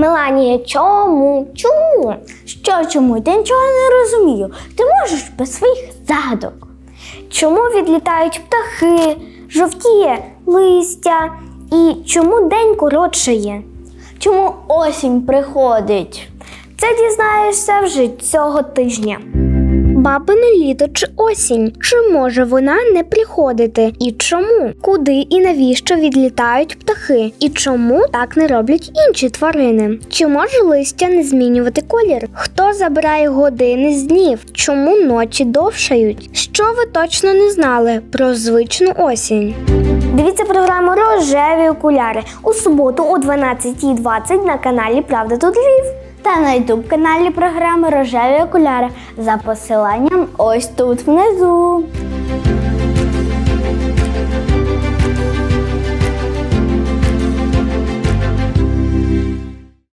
Меланія, чому? Чому? Що чому? Я нічого не розумію. Ти можеш без своїх загадок. Чому відлітають птахи, жовтіє листя і чому день коротшає? Чому осінь приходить? Це дізнаєшся вже цього тижня. Бабине літо чи осінь? Чи може вона не приходити? І чому? Куди і навіщо відлітають птахи? І чому так не роблять інші тварини? Чи може листя не змінювати колір? Хто забирає години з днів? Чому ночі довшають? Що ви точно не знали про звичну осінь? Дивіться програму Рожеві окуляри у суботу о 12.20 на каналі Правда тут Львів. Та на ютуб каналі програми Рожеві окуляри за посиланням ось тут внизу.